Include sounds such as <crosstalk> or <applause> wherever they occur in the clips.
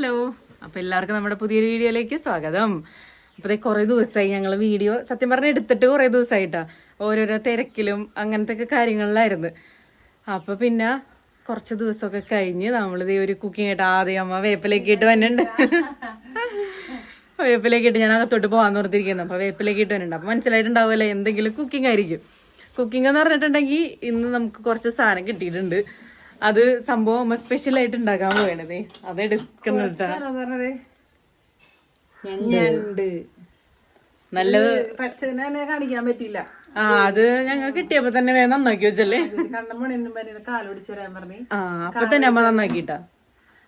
Hello. അപ്പൊ എല്ലാവർക്കും നമ്മുടെ പുതിയൊരു വീഡിയോയിലേക്ക് സ്വാഗതം. അപ്പൊ കുറെ ദിവസമായി ഞങ്ങൾ വീഡിയോ സത്യം പറഞ്ഞ എടുത്തിട്ട് കുറെ ദിവസമായിട്ടാ ഓരോരോ തിരക്കിലും അങ്ങനത്തെ ഒക്കെ കാര്യങ്ങളിലായിരുന്നു. അപ്പൊ പിന്നെ കുറച്ച് ദിവസമൊക്കെ കഴിഞ്ഞ് നമ്മളിത് ഒരു കുക്കിംഗ് ആയിട്ട് ആദ്യം അമ്മ വേപ്പിലേക്ക് ഇട്ട് വന്നിട്ടുണ്ട്. വേപ്പിലേക്ക് ഇട്ട് ഞാൻ അകത്തോട്ട് പോകാൻ ഓർത്തിരിക്കുന്നു അപ്പൊ വേപ്പിലേക്ക് ഇട്ട് വന്നിട്ടുണ്ട്. അപ്പൊ മനസ്സിലായിട്ടുണ്ടാവുമല്ലോ എന്തെങ്കിലും കുക്കിംഗ് ആയിരിക്കും. കുക്കിംഗ് എന്ന് പറഞ്ഞിട്ടുണ്ടെങ്കിൽ ഇന്ന് നമുക്ക് കുറച്ച് സാധനം കിട്ടിയിട്ടുണ്ട്. അത് സംഭവം അമ്മ സ്പെഷ്യൽ ആയിട്ട് ഉണ്ടാക്കാൻ പോയണത് അത് നല്ല നല്ലത് പച്ചനെ കാണിക്കാൻ പറ്റില്ല ആ അത് ഞങ്ങൾ കിട്ടിയപ്പോ തന്നെ വേഗം നന്നാക്കി വെച്ചല്ലേ? കാലൊടിച്ച് പറഞ്ഞു. ആ അപ്പൊ തന്നെ അമ്മ നന്നാക്കിട്ടാ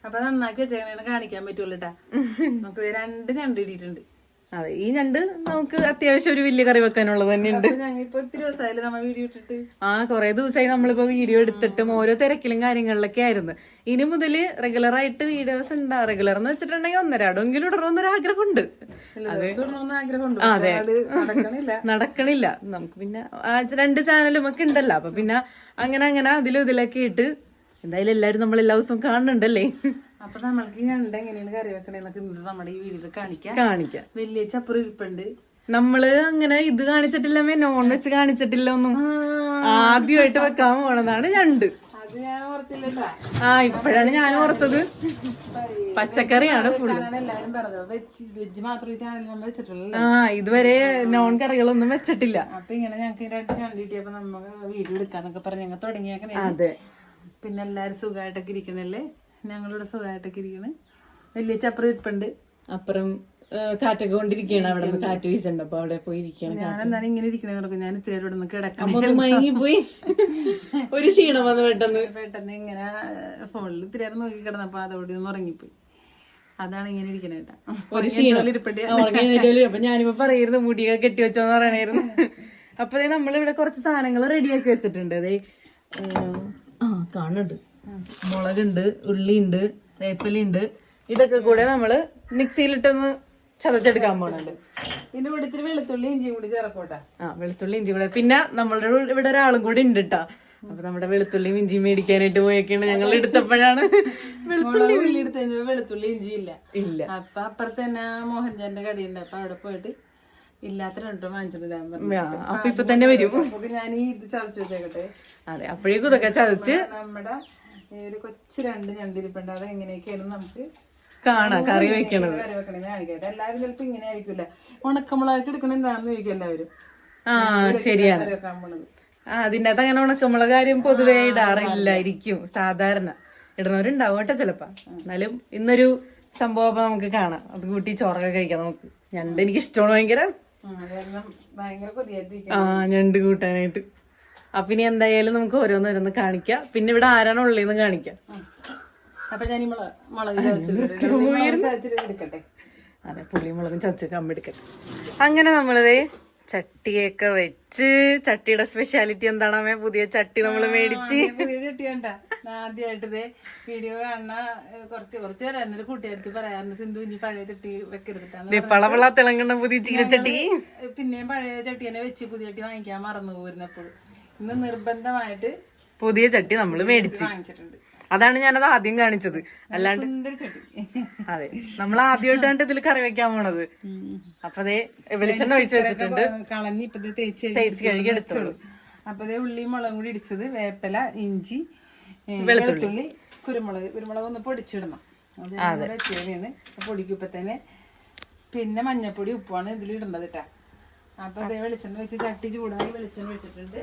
അപ്പൊ നന്നാക്കി വെച്ചേക്കണേന്ന് കാണിക്കാൻ പറ്റുള്ളൂട്ടാ നമുക്ക് രണ്ട് ഞണ്ട് ഇടിയിട്ടുണ്ട്. അതെ ഈ രണ്ട് നമുക്ക് അത്യാവശ്യം ഒരു വലിയ കറി വെക്കാനുള്ളത് തന്നെയുണ്ട്. ആ കുറെ ദിവസമായി നമ്മളിപ്പോ വീഡിയോ എടുത്തിട്ടും ഓരോ തിരക്കിലും കാര്യങ്ങളിലൊക്കെ ആയിരുന്നു. ഇനി മുതൽ റെഗുലർ ആയിട്ട് വീഡിയോസ് ഉണ്ടാ. റെഗുലർ എന്ന് വെച്ചിട്ടുണ്ടെങ്കിൽ ഒന്നരാടെങ്കിലും ഇടണമെന്നൊരു ആഗ്രഹമുണ്ട്. അതെ. <laughs> നടക്കണില്ല. നമുക്ക് പിന്നെ രണ്ട് ചാനലും ഒക്കെ ഉണ്ടല്ലോ. അപ്പൊ പിന്നെ അങ്ങനെ അങ്ങനെ അതിലും ഇതിലൊക്കെ ഇട്ട് എന്തായാലും എല്ലാരും നമ്മൾ എല്ലാ ദിവസവും കാണുന്നുണ്ടല്ലേ? അപ്പൊ നമ്മൾക്ക് ഞണ്ട് എങ്ങനെയാണ് കറി വെക്കണേന്നൊക്കെ ഇന്ന് നമ്മുടെ ഈ വീഡിയോയിൽ കാണിക്കാം. കാണിക്കാം. വലിയ ചപ്പറ് ഇരിപ്പുണ്ട്. നമ്മൾ അങ്ങനെ ഇത് കാണിച്ചിട്ടില്ലമേ നോൺ വെച്ച് കാണിച്ചിട്ടില്ല ഒന്നും. ആദ്യമായിട്ട് വെക്കാൻ പോണതാണ് രണ്ട് ആ ഇപ്പോഴാണ് ഞാൻ ഓർത്തത്. പച്ചക്കറിയാണ് ഫുള്ള് ആ ഇതുവരെ നോൺ കറികളൊന്നും വെച്ചിട്ടില്ല. അപ്പൊ ഇങ്ങനെ ഞങ്ങൾക്ക് രണ്ട് ഞണ്ട് കിട്ടിയപ്പോ വീഡിയോ എടുക്കാന്നൊക്കെ പറഞ്ഞ് ഞങ്ങൾ തുടങ്ങിയേക്കണേ. അതെ. പിന്നെ എല്ലാരും സുഖമായിട്ടൊക്കെ ഇരിക്കണല്ലേ? ഞങ്ങളിവിടെ സുഖമായിട്ടൊക്കെ ഇരിക്കണ്. വലിയ ചപ്പറ ഇരിപ്പുണ്ട്. അപ്പുറം കാറ്റൊക്കെ കൊണ്ടിരിക്കുകയാണ്. അവിടെ നിന്ന് കാറ്റ് വീശുണ്ട് അപ്പൊ അവിടെ പോയി ഇരിക്കുകയാണ് ഞാൻ ഇങ്ങനെ ഇരിക്കണേ നടക്കും ഞാൻ ഇത്തിരി ഇവിടെ നിന്ന് കിടക്കണം പോയി മയങ്ങിപ്പോയി. <laughs> ഒരു ക്ഷീണം വന്ന് പെട്ടെന്ന്. പെട്ടെന്ന് ഇങ്ങനെ ഫോണിൽ ഇത്തിരി നേരം നോക്കി കിടന്നപ്പോ അതോടെ ഒന്ന് ഉറങ്ങിപ്പോയി. അതാണ് ഇങ്ങനെ ഇരിക്കണേട്ടാ ഒരു ക്ഷീണം. അപ്പൊ ഞാനിപ്പോ പറയായിരുന്നു മുടിയൊക്കെ കെട്ടി വെച്ചോന്ന് പറയണായിരുന്നു. അപ്പൊ നമ്മളിവിടെ കുറച്ച് സാധനങ്ങൾ റെഡിയാക്കി വെച്ചിട്ടുണ്ട്. അതേ ആ കാണുന്നുണ്ട്. മുളകുണ്ട് ഉള്ളിയുണ്ട് വേപ്പിലുണ്ട് ഇതൊക്കെ കൂടെ നമ്മൾ മിക്സിയിലിട്ടൊന്ന് ചതച്ചെടുക്കാൻ പോണുണ്ട്. ഇതിന്റെ കൂടെ ഇത്തിരി വെളുത്തുള്ളി ഇഞ്ചിയും കൂടി ചേർക്കോട്ടെ. ആ വെളുത്തുള്ളി ഇഞ്ചി കൂടെ. പിന്നെ നമ്മളുടെ ഇവിടെ ഒരാളും കൂടി ഉണ്ട് കേട്ടാ അപ്പൊ നമ്മുടെ വെളുത്തുള്ളിയും ഇഞ്ചിയും മേടിക്കാനായിട്ട് പോയൊക്കെയാണ് ഞങ്ങൾ എടുത്തപ്പോഴാണ് വെളുത്തുള്ളി ഉള്ളി എടുത്തതിന് വെളുത്തുള്ളി ഇഞ്ചി ഇല്ല. ഇല്ല. അപ്പൊ അപ്പുറത്തന്നെ തന്നെ കടി കടയുണ്ട്. അപ്പൊ അവിടെ പോയിട്ട് ഇല്ലാത്ത രണ്ടും വാങ്ങിച്ചിട്ട് അപ്പൊ ഇപ്പൊ തന്നെ വരും. ഞാൻ ഈ ഇത് ചതച്ചു വെച്ചേക്കട്ടെ. അതെ അപ്പോഴേക്കും ഇതൊക്കെ ചതച്ച് നമ്മുടെ ഒരു കൊച്ചു രണ്ട് ഞണ്ടിരിപ്പുണ്ട്. അത് എങ്ങനെയൊക്കെയാണ് നമുക്ക്? കാണാം കറി വെക്കണത്? കറി വെക്കണേന്ന് കാണിക്കട്ടെ എല്ലാവരും ചിലപ്പോ ഇങ്ങനെ ആയിരിക്കില്ല? ഉണക്കമുളകൊക്കെ എടുക്കണ എന്താണെന്ന് ചോദിക്കും എല്ലാവരും. ആ ശരിയാണ്. വെക്കാൻ പോണത്. ആ അതിന്റെ അകത്ത് അങ്ങനെ ഉണക്കമുള്ള കാര്യം പൊതുവേ ഇടാറില്ലായിരിക്കും സാധാരണ. ഇടുന്നവരുണ്ടാവും കേട്ടോ ചിലപ്പോ. എന്നാലും ഇന്നൊരു സംഭവം അപ്പൊ നമുക്ക് കാണാം. അത് കൂട്ടി ചോറൊക്കെ കഴിക്കാം നമുക്ക്. ഞണ്ട് എനിക്ക് ഇഷ്ടമാണ് ഭയങ്കര ആ ഞണ്ട് കൂട്ടാനായിട്ട്. അപ്പൊ ഇനി എന്തായാലും നമുക്ക് ഓരോന്നോരോന്ന് കാണിക്കാം. പിന്നെ ഇവിടെ ആരാണ് ഉള്ളതെന്ന് കാണിക്കാം. അപ്പൊ ഞാൻ മുളക് എടുക്കട്ടെ. അതെ പുളിമുളകും ചതച്ച് കമ്മെടുക്കട്ടെ അങ്ങനെ നമ്മളിതേ ചട്ടിയൊക്കെ വെച്ച് ചട്ടിയുടെ സ്പെഷ്യാലിറ്റി എന്താണ് അമ്മേ? പുതിയ ചട്ടി നമ്മൾ മേടിച്ച്. പുതിയ ചട്ടി കണ്ട. ആദ്യമായിട്ട് ഇതേ വീഡിയോ കാണുന്ന കുറച്ച് കുറച്ച് പറയാൻ കൂട്ടുകാർക്ക് പറയാറുണ്ട് സിന്ധു ഇനി പഴയ ചട്ടി വെക്കരുത് തിളങ്ങുന്ന പുതിയ ചീനച്ചട്ടി ഏഹ്, പിന്നെയും പഴയ ചട്ടി തന്നെ വെച്ച് പുതിയ ചട്ടി വാങ്ങിക്കാൻ മറന്നു പോയിരുന്നപ്പോൾ ഇന്ന് നിർബന്ധമായിട്ട് പുതിയ ചട്ടി നമ്മൾ മേടിച്ച്. വാങ്ങിച്ചിട്ടുണ്ട്. അതാണ് ഞാനത് ആദ്യം കാണിച്ചത്. അല്ലാണ്ട് അതെ. നമ്മൾ ആദ്യമായിട്ടാണ് ഇതിൽ കറി വെക്കാൻ പോണത്. അപ്പൊ അതെ വെളിച്ചെണ്ണ ഒഴിച്ചു വെച്ചിട്ടുണ്ട്. കളഞ്ഞി ഇപ്പൊ തേച്ച് തേച്ച് കഴുകി എടുത്തോളൂ. അപ്പൊ ദേ ഉള്ളി മുളകും കൂടി ഇടിച്ചത് വേപ്പില ഇഞ്ചി വെളുത്തുള്ളി. കുരുമുളക്. കുരുമുളക് ഒന്ന് പൊടിച്ചിടണം. അത് തന്നെ. പിന്നെ മഞ്ഞപ്പൊടി ഉപ്പാണ് ഇതിൽ ഇടേണ്ടത് കേട്ടാ അപ്പൊ അതേ വെളിച്ചെണ്ണ വെച്ച് ചട്ടി ചൂടായി വെളിച്ചെണ്ണ വെച്ചിട്ടുണ്ട്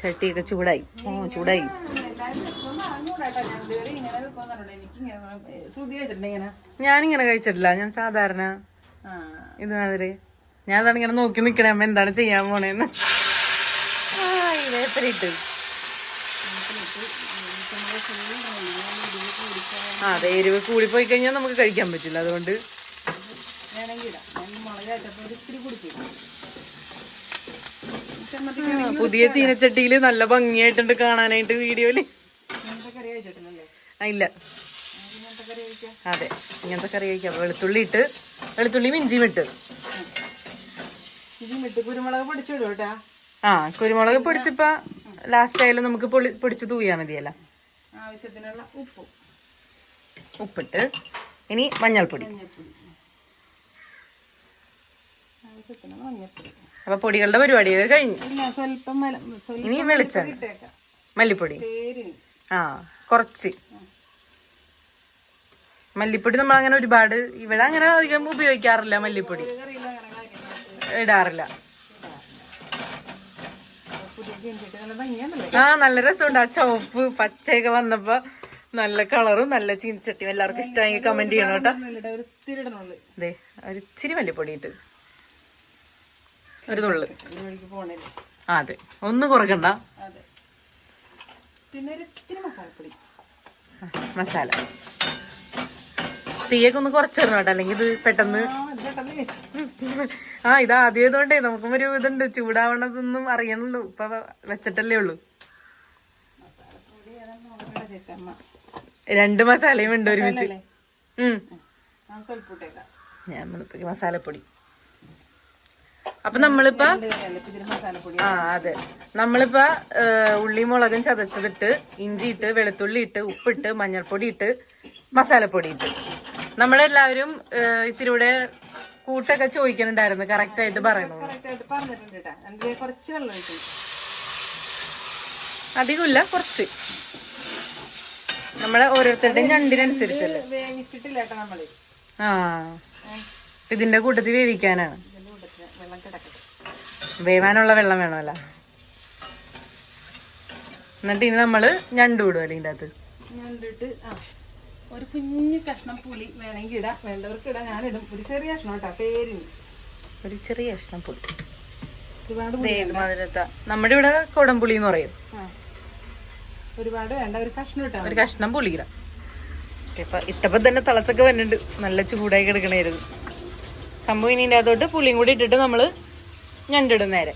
ചട്ടിയൊക്കെ ചൂടായി. ഓ ചൂടായി. ഞാനിങ്ങനെ കഴിച്ചിട്ടില്ല. ഞാൻ സാധാരണ ഇത് മാതിരി ഞാൻ അതാണ് ഇങ്ങനെ നോക്കി നിക്കണേ. അമ്മ എന്താണ് ചെയ്യാൻ പോണേന്ന്. ആ ഇതേപ്പരിട്ട് ആ അതെ എരിവ് പോയി കഴിഞ്ഞാൽ നമുക്ക് കഴിക്കാൻ പറ്റില്ല. അതുകൊണ്ട് വേണമെങ്കിൽ ഇടാം ഞാൻ മുളക് ചേർത്തപ്പോൾ ഒരു ഇത്തിരി കുടിക്കും ആ, പുതിയ ചീനച്ചട്ടിയിൽ നല്ല ഭംഗിയായിട്ടുണ്ട് കാണാനായിട്ട് വീഡിയോയിൽ. ഇല്ല. അതെ ഇങ്ങനത്തെ കറി കഴിക്കാം. വെളുത്തുള്ളി ഇട്ട് വെളുത്തുള്ളിയും ഇഞ്ചിയും ഇട്ട്. കുരുമുളക് പൊടിച്ചിടും ആ കുരുമുളക് പൊടിച്ചപ്പ ലാസ്റ്റ് ആയാലും നമുക്ക് പൊളി പൊടിച്ച് തൂയാ മതിയല്ല. ആവശ്യത്തിനുള്ള ഉപ്പ്. ഉപ്പിട്ട് ഇനി മഞ്ഞൾപ്പൊടി. മഞ്ഞൾപ്പൊടി. ആവശ്യത്തിന് മഞ്ഞൾപ്പൊടി. അപ്പൊ പൊടികളുടെ പരിപാടി കഴിഞ്ഞു. ഇനി വെളിച്ചെണ്ണ. മല്ലിപ്പൊടി. ആ കുറച്ച്. മല്ലിപ്പൊടി നമ്മൾ അങ്ങനെ ഒരുപാട് ഇവിടെ അങ്ങനെ അധികം ഉപയോഗിക്കാറില്ല മല്ലിപ്പൊടി. ഇടാറില്ല. ആ നല്ല രസമുണ്ട്. ആ ചുവപ്പ് പച്ചയൊക്കെ വന്നപ്പോ നല്ല കളറും നല്ല ചീനച്ചട്ടിയും എല്ലാവർക്കും ഇഷ്ടമായി കമന്റ് ചെയ്യണം കേട്ടോ. നല്ലിട ഒരു തിരിടണുള്ളു അതെ ഒരു ഇച്ചിരി മല്ലിപ്പൊടി ഇട്ട്. ഒരു തുള്ളി അതെ. ഒന്ന് കുറക്കണ്ട. പിന്നെ മസാലപ്പൊടി. മസാല. തീയൊക്കെ ഒന്ന് കുറച്ചിടണം കേട്ടോ. അല്ലെങ്കിൽ ഇത് പെട്ടെന്ന് ആ ഇത് ആദ്യമായതുകൊണ്ടേ നമുക്കും ഒരു ഇതുണ്ട്. ചൂടാവണതൊന്നും അറിയണല്ലോ. ഇപ്പൊ വെച്ചിട്ടല്ലേ ഉള്ളൂ. രണ്ട് മസാലയും ഉണ്ട് ഒരുമിച്ച്. ഞാൻ മസാലപ്പൊടി. അപ്പൊ നമ്മളിപ്പോ ആ അതെ. നമ്മളിപ്പോ ഉള്ളി മുളകും ചതച്ചതിട്ട് ഇഞ്ചി ഇട്ട് വെളുത്തുള്ളി ഇട്ട് ഉപ്പിട്ട് മഞ്ഞൾപ്പൊടി ഇട്ട് മസാലപ്പൊടി ഇട്ട്. നമ്മളെല്ലാവരും ഇത്തിരി കൂടെ കൂട്ടൊക്കെ ചോദിക്കണുണ്ടായിരുന്നു കറക്റ്റ് ആയിട്ട് പറയണു? അധികമില്ല കുറച്ച്. നമ്മളെ ഓരോരുത്തരുടെയും ഞണ്ടിനനുസരിച്ചല്ലേ? ആ. ഇതിന്റെ കൂട്ടത്തിൽ വേവിക്കാനാണ് ഇതിന്റെ കൂട്ടത്തിൽ വെള്ളം കിടക്കട്ടെ വേവാനുള്ള വെള്ളം വേണമല്ല. എന്നിട്ട് ഇനി നമ്മൾ ഞണ്ട് വിടുവല്ലേ ഇതിന്റെ അകത്ത്. ഞണ്ടിട്ട് ഒരു കുഞ്ഞു കഷ്ണം പുളി വേണമെങ്കിൽ ഇടാം. വേണ്ടവർക്ക് ഇടാം. ഞാനിടും ഒരു ചെറിയ കഷ്ണം കേട്ടോ പേരിന്. ഒരു ചെറിയ കഷ്ണം പുളി. ഒരുപാട് മധുരത്ത. നമ്മുടെ ഇവിടെ കൊടംപുളി എന്ന് പറയും. ഒരുപാട് വേണ്ട ഒരു കഷ്ണം ഇട്ടാ ഒരു കഷ്ണം പുളിയിട ഇപ്പൊ ഇട്ടപ്പോ തന്നെ തിളച്ചൊക്കെ വരുന്നുണ്ട് നല്ല ചൂടായി കിടക്കണായിരുന്നു. സംഭവം ഇനി അതോട്ട് പുളിയും കൂടി ഇട്ടിട്ട് നമ്മൾ ഞണ്ടിടും നേരെ.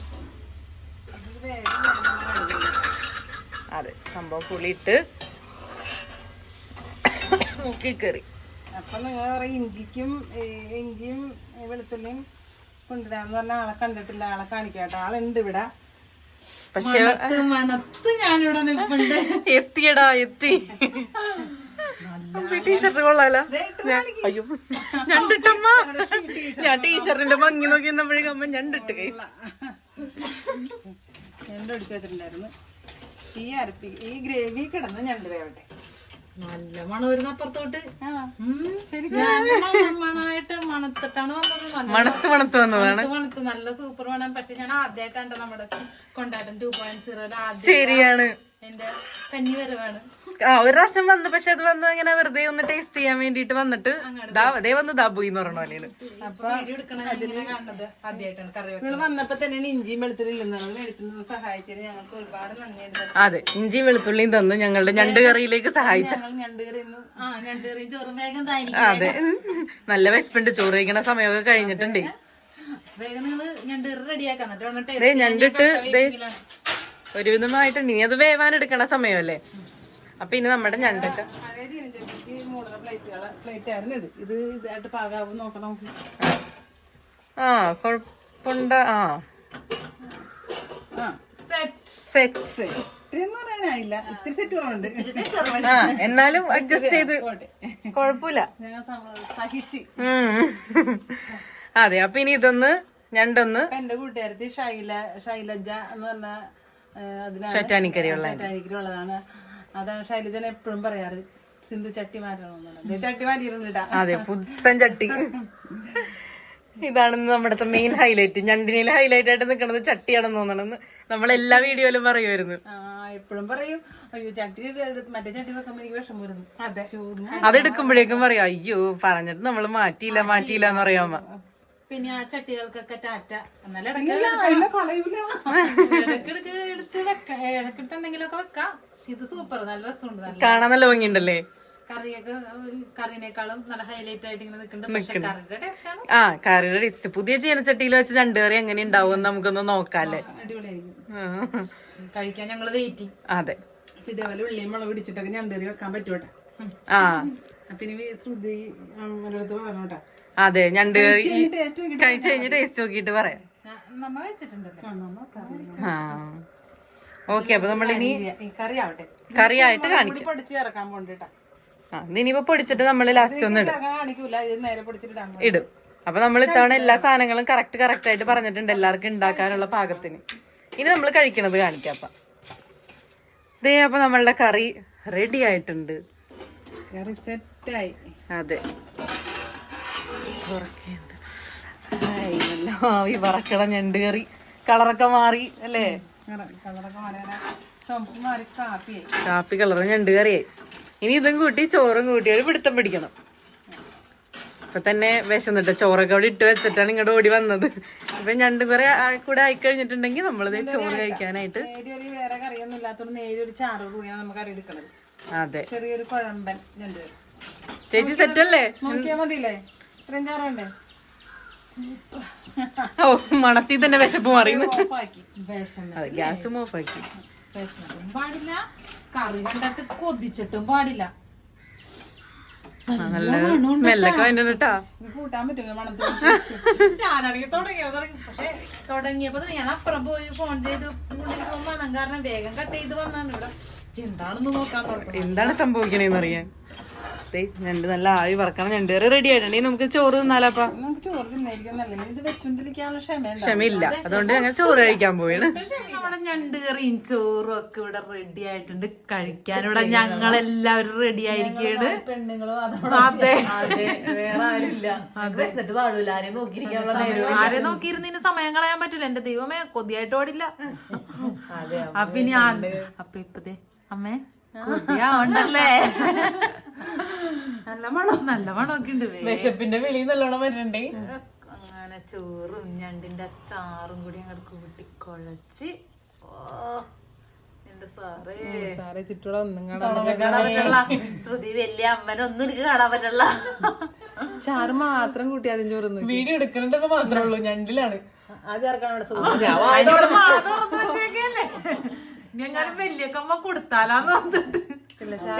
അതെ സംഭവം പുളി ഇട്ട് മുക്കി കറി. അപ്പൊ നിങ്ങൾ പറയും ഇഞ്ചിക്കും ഇഞ്ചിയും വെളുത്തുള്ളിയും കൊണ്ടുവരാന്ന് പറഞ്ഞ ആളെ കണ്ടിട്ടില്ല ആളെ കാണിക്കാട്ടോ ആളുണ്ട് ഇവിടെ. പക്ഷെ മണത്ത് ഞാനിവിടെ നിൽപ്പുണ്ട്. എത്തിയടാ എത്തി. ടീഷർട്ട് കൊള്ളാലോ. ഞാൻ- അയ്യോ. <laughs> ഞണ്ടിട്ടമ്മ. ഞാൻ ടീഷർട്ടിന്റെ ഭംഗി നോക്കി നിന്നപ്പോഴേക്കും അമ്മ ഞണ്ടിട്ട് കൈസ് ഈ അരപ്പി ഈ ഗ്രേവി കിടന്ന് ഞണ്ട് വേവട്ടെ. നല്ല മണം വരുന്ന അപ്പുറത്തോട്ട് മണമായിട്ട് മണത്തിട്ടാണ് വന്നത്. മണത്ത് മണത്ത് വന്നതാണ് മണത്ത് നല്ല സൂപ്പർ മണം. പക്ഷെ ഞാൻ ആദ്യമായിട്ടാണ് നമ്മുടെ കൊണ്ടാട്ടം ടു പോയിന്റ് സീറോ ശരിയാണ്. ആ ഒരു പ്രാവശ്യം വന്നു പക്ഷെ അത് വന്ന് അങ്ങനെ വെറുതെ ഒന്ന് ടേസ്റ്റ് ചെയ്യാൻ വേണ്ടിട്ട് വന്നിട്ട് ദാ ദേ വന്ന് ദാ പോയി എന്ന് പറഞ്ഞ പോലെയാണ് അപ്പൊ നിങ്ങൾ വന്നപ്പോ തന്നെ ഇഞ്ചിയും വെളുത്തുള്ളിയും ഇല്ലെന്നത് മേടിച്ചിട്ട് സഹായിച്ചത് ഞങ്ങൾക്ക് ഒരുപാട് നന്ദിയുണ്ട് അതെ ഇഞ്ചിയും വെളുത്തുള്ളിയും തന്ന് ഞങ്ങളുടെ ഞണ്ട് കറിയിലേക്ക് സഹായിച്ചു അതെ. നല്ല വിശപ്പുണ്ട് ചോറ് കഴിക്കണ സമയമൊക്കെ കഴിഞ്ഞിട്ടുണ്ട്. ഞണ്ടിട്ട് ഒരുവിധമായിട്ടുണ്ട് ഇനി അത് വേവാൻ എടുക്കണ സമയമല്ലേ? അപ്പൊ ഇനി നമ്മുടെ ഞണ്ടക്ക. ആ കൊഴപ്പുണ്ട ആ. എന്നാലും അഡ്ജസ്റ്റ് ചെയ്ത് കൊഴപ്പില്ല. അതെ അപ്പൊ ഇനി ഇതൊന്ന് ഞണ്ടൊന്ന്. എന്റെ കൂട്ടുകാരത്തി ഷൈല ഷൈലജ എന്ന് പറഞ്ഞ ചട്ടാനിക്കലുള്ളതാണ് അതാണ് ശൈലജന എപ്പോഴും പറയാറ്. സിന്ധു ചട്ടി മാറ്റണമെന്നാണ്. ചട്ടി മാറ്റിയിരുന്നിട്ടാ അതെ പുത്തൻ ചട്ടി. ഇതാണ് നമ്മുടെ മെയിൻ ഹൈലൈറ്റ് ഞണ്ടിനിൽ ഹൈലൈറ്റ് ആയിട്ട് നിൽക്കുന്നത് ചട്ടിയാണെന്ന് തോന്നണെന്ന് നമ്മൾ എല്ലാ വീഡിയോയിലും പറയുമായിരുന്നു എപ്പോഴും പറയും അയ്യോ ചട്ടി മറ്റേ ചട്ടി വെക്കുമ്പോൾ എനിക്ക് വിഷം വരുന്നു. അതെ. അതെടുക്കുമ്പോഴേക്കും പറയും അയ്യോ പറഞ്ഞിട്ട് നമ്മൾ മാറ്റിയില്ല മാറ്റിയില്ല എന്ന് പറയാമ പിന്നെ ആ ചട്ടികൾക്കൊക്കെ ടാറ്റ. എന്നാലും ഇടക്കിടക്ക് എടുത്ത് വെക്കാം. ഇടക്കിടത്ത് എന്തെങ്കിലുമൊക്കെ വെക്കാം. പക്ഷെ ഇത് സൂപ്പർ നല്ല രസമുണ്ട് നല്ല കാണാൻ നല്ല ഭംഗിയുണ്ടല്ലേ? കറിയൊക്കെ കറിനേക്കാളും നല്ല ഹൈലൈറ്റ് ആയിട്ട് ഇങ്ങനെ നിൽക്കുന്നുണ്ട്. പക്ഷെ കറിയുടെ ടേസ്റ്റ് ആണ്. ആ കറിയുടെ ടേസ്റ്റ് പുതിയ ചീനച്ചട്ടിയിൽ വെച്ച് ഞണ്ട് കറി എങ്ങനെ ഉണ്ടാവും നമുക്കൊന്ന് നോക്കാല്ലേ. കഴിക്കാൻ ഞങ്ങൾ വെയിറ്റിംഗ് അതെ. ഇതേപോലെ ഉള്ളിയും മുളക് പിടിച്ചിട്ടൊക്കെ ഞണ്ടേറി വെക്കാൻ പറ്റൂട്ടെ. ആ. പിന്നെ ശ്രുതി അമ്മയുടെ പറഞ്ഞോട്ടെ അതെ ഞണ്ട് കഴിച്ചു കഴിഞ്ഞ് ടേസ്റ്റ് നോക്കിയിട്ട് പറയാം. ആ, ഓക്കെ അപ്പൊ നമ്മളിനി ഈ കറി ആയിട്ട് കാണിക്കും. ആ ഇനിയിപ്പോ പൊടിച്ചിട്ട് നമ്മൾ ലാസ്റ്റ് ഒന്ന് ഇടും. കാണിക്കൂല ഇത് നേരെ പിടിച്ചിട്ടിടാൻ ഇടും. അപ്പൊ നമ്മൾ ഇത്തവണ എല്ലാ സാധനങ്ങളും കറക്റ്റ് കറക്റ്റ് ആയിട്ട് പറഞ്ഞിട്ടുണ്ട് എല്ലാവർക്കും ഉണ്ടാക്കാനുള്ള പാകത്തിന്. ഇനി നമ്മൾ കഴിക്കണത് കാണിക്കാം അപ്പൊ. ദേ അപ്പൊ നമ്മളുടെ കറി റെഡി ആയിട്ടുണ്ട്. കറി സെറ്റായി അതെ. ഹായ്, നല്ല ആവി ഞണ്ട് കറി. കളറൊക്കെ മാറി അല്ലേ? കാപ്പി കളറ് ഞണ്ട് കറിയായി. ഇനി ഇതും കൂട്ടി ചോറും കൂട്ടി ഒരു പിടുത്തം പിടിക്കണം. ഇപ്പൊ തന്നെ വിശന്നിട്ട് ചോറൊക്കെ അവിടെ ഇട്ട് വെച്ചിട്ടാണ് ഇങ്ങോട്ട് ഓടി വന്നത്. ഇപ്പൊ ഞണ്ട് കറി കൂടെ ആയി കഴിഞ്ഞിട്ടുണ്ടെങ്കിൽ നമ്മളിത് ചോറ് കഴിക്കാനായിട്ട് വേറെ കറിയൊന്നും ചാറ് കൂടിയാണ് നമുക്ക് കറി എടുക്കണത്. അതെ. ചെറിയൊരു കുഴമ്പൻ ചേച്ചി സെറ്റ് അല്ലേ നോക്കിയാ മതിയില്ലേ? ഇത്രയും ഓ മണത്തി തന്നെ വിശപ്പ് മാറി ഗ്യാസും വിശന്ന് അതെ ഗ്യാസ് ഓഫാക്കി. വിശന്നിട്ടും പാടില്ല. കറി കണ്ടിട്ട് കൊതിച്ചിട്ടും പാടില്ല. നല്ല സ്മെല്ലൊക്കെ ഇത് കൂട്ടാൻ പറ്റുമോ മണത്തിൽ. ഞാനാണെങ്കിൽ തുടങ്ങിയോ? തുടങ്ങി പക്ഷെ തുടങ്ങിയപ്പോ തന്നെ ഞാൻ അപ്പുറം പോയി ഫോൺ ചെയ്ത് മണം കാരണം വേഗം കട്ട് ചെയ്ത് വന്നാണ് ഇവിടെ. എന്താണെന്ന് നോക്കാൻ എന്താണ് സംഭവിക്കണേന്ന് അറിയാൻ? ഞണ്ട് നല്ല ആവി പറക്കണം. ഞണ്ട് കറി റെഡി ആയിട്ടുണ്ടെങ്കിൽ നമുക്ക് ചോറ് തിന്നാലാപ്പാ നമുക്ക് ചോറ് തിന്നായിരിക്കും. ക്ഷമയില്ല. അതുകൊണ്ട് ഞങ്ങൾ ചോറ് കഴിക്കാൻ പോവാണ്. പക്ഷെ നമ്മുടെ ഞണ്ട് കറിയും ചോറും ഒക്കെ ഇവിടെ റെഡി ആയിട്ടുണ്ട്. കഴിക്കാൻ ഇവിടെ ഞങ്ങൾ എല്ലാവരും റെഡി ആയിരിക്കാണ് അതെ. വേറെ ആരെ നോക്കിയിരുന്നതിന് സമയം കളയാൻ പറ്റൂല. എന്റെ ദൈവമേ കൊതിയായിട്ട് ഓടില്ല അപ്പൊ ഇനി ആ- അപ്പൊ ഇപ്പതേ അമ്മേ കൊതിയാവണ്ടല്ലേ നല്ല മണം. നല്ല മണമൊക്കെ ഉണ്ട് വിശപ്പിന്റെ വെളി നല്ലോണം വരണ്ടേ അങ്ങനെ ചോറും ഞണ്ടിന്റെ അച്ചാറും കൂടി അങ്ങോട്ട് കൂട്ടി കുഴച്ച്. ഓ എന്റെ സാറേ. സാറേ ചുറ്റോടെ ഒന്നും കാണാൻ കാണാൻ ശ്രുതി വലിയ അമ്മനൊന്നും എനിക്ക് കാണാൻ പറ്റില്ല ചാറ് മാത്രം കൂട്ടി ആദ്യം ചോറുന്നു വീഡിയോ എടുക്കുന്നുണ്ടെന്ന് മാത്രമേ ഉള്ളൂ ഞണ്ടിലാണ്. ആദ്യം ചേർക്കാനോട് ഇവിടെ ഞങ്ങളും വലിയ കമ്മ കൊടുത്താലാന്ന് പറഞ്ഞിട്ട്.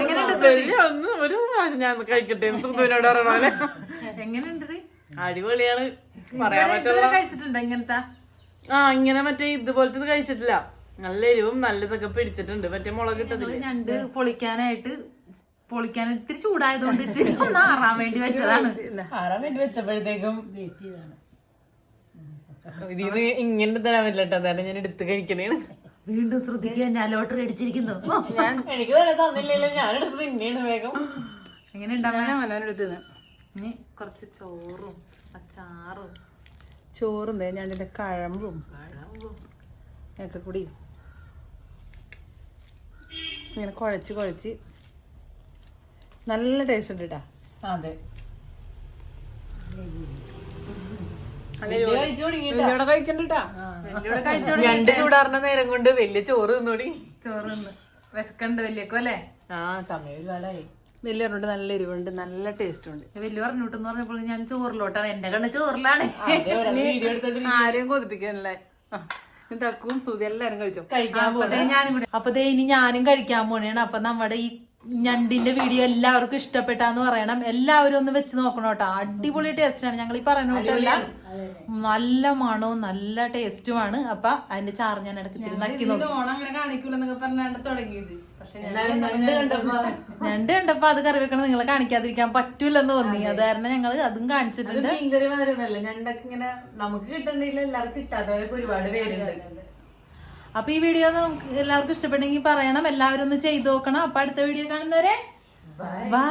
എങ്ങനെയുണ്ട് ഒന്ന് ഒരു പ്രാവശ്യം ഞാൻ കഴിക്കട്ടെ സുധുവിനോട് പറയണോലെ എങ്ങനെയുണ്ട് അടിപൊളിയാണ്. പറയാൻ ഇതുവരെ കഴിച്ചിട്ടുണ്ടോ ഇങ്ങനത്തെ? ആ ഇങ്ങനെ മറ്റേ ഇതുപോലത്തെ കഴിച്ചിട്ടില്ല. നല്ല എരിവും നല്ലതൊക്കെ പിടിച്ചിട്ടുണ്ട്. മറ്റേ മുളക് ഇട്ടതിൽ. ഞണ്ട് പൊളിക്കാനായിട്ട് പൊളിക്കാൻ ഇത്തിരി ചൂടായതുകൊണ്ട് ഇത്തിരി ഒന്ന് ആറാൻ വേണ്ടി വെച്ചതാണ്. ആറാൻ വേണ്ടി വെച്ചപ്പോഴത്തേക്കും ഇതിന്ന് ഇങ്ങനെ തരാൻ പറ്റില്ല കേട്ടോ. അതാണ് ഞാൻ എടുത്ത് കഴിക്കണേണ് വീണ്ടും ശ്രദ്ധിക്കാൻ ഞാൻ ലോട്ടറി അടിച്ചിരിക്കുന്നു. ഞാൻ എനിക്ക് തന്നെ തന്നില്ലല്ലോ. ഞാൻ എടുത്ത് തിന്നെയാണ് വേഗം. എങ്ങനെ ഉണ്ടാവാൻ അവനവനെടുത്ത് ഇനി കുറച്ച് ചോറും അച്ചാറും. ചോറും ഞാൻ ഞാനിന്റെ കഴമ്പും. ഒക്കെ കൂടി ഇങ്ങനെ കുഴച്ച് കുഴച്ച്. നല്ല ടേസ്റ്റ് ഉണ്ട് കേട്ടാ അതെ. രണ്ട് ചൂടാറുന്ന നേരം കൊണ്ട് വലിയ ചോറ് തിന്നോടി. ചോറ് തിന്ന് വിശക്കണ്ട് വലിയക്കോ അല്ലേ? ആ സമയം ഒരുപാടായി. വലിയവരുണ്ട് നല്ല എരിവുണ്ട് നല്ല ടേസ്റ്റ് ഉണ്ട്. വലിയ പറഞ്ഞിട്ടെന്ന് പറഞ്ഞപ്പോൾ ഞാൻ ചോറിലോട്ടാണ്. എന്റെ കണ്ണ് ചോറിലാണ്. ആരെയും കൊതിപ്പിക്കാനല്ലേ? തക്കും സുതി എല്ലാരും കഴിച്ചോ? കഴിക്കാൻ അപ്പതേ ഞാനും കൂടി അപ്പതേ ഇനി ഞാനും കഴിക്കാൻ പോണേണ്. അപ്പൊ നമ്മുടെ ഈ ഞണ്ടിന്റെ വീഡിയോ എല്ലാവർക്കും ഇഷ്ടപ്പെട്ടാന്ന് പറയണം. എല്ലാവരും ഒന്ന് വെച്ച് നോക്കണം കേട്ടോ. അടിപൊളി ടേസ്റ്റ് ആണ്. ഞങ്ങൾ ഈ പറയുന്ന കൂട്ടല്ല നല്ല മണവും നല്ല ടേസ്റ്റുമാണ് അപ്പൊ അതിന്റെ ചാറ് ഞാൻ ഇടയ്ക്ക് ഇത്തിരി നക്കി. നോക്കി ഓണം അങ്ങനെ കാണിക്കൂലെന്നൊക്കെ പറഞ്ഞാണ്ട് തുടങ്ങിയത്. പക്ഷെ ഞാൻ ഞണ്ട് കണ്ടപ്പോ അത് കറി വെക്കണം നിങ്ങളെ കാണിക്കാതിരിക്കാൻ പറ്റൂലെന്ന് തോന്നി. അത്. കാരണം ഞങ്ങൾ അതും കാണിച്ചിട്ടുണ്ട്. ഞണ്ടൊക്കെ ഇങ്ങനെ നമുക്ക് കിട്ടണ്ടെങ്കിൽ എല്ലാവർക്കും കിട്ടാത്തവരൊക്കെ ഒരുപാട് പേരുണ്ട്. അപ്പൊ ഈ വീഡിയോ നമുക്ക് എല്ലാവർക്കും ഇഷ്ടപ്പെട്ടെങ്കിൽ പറയണം. എല്ലാവരും ഒന്ന് ചെയ്തു നോക്കണം. അപ്പൊ അടുത്ത വീഡിയോ കാണുന്നവരെ ബൈ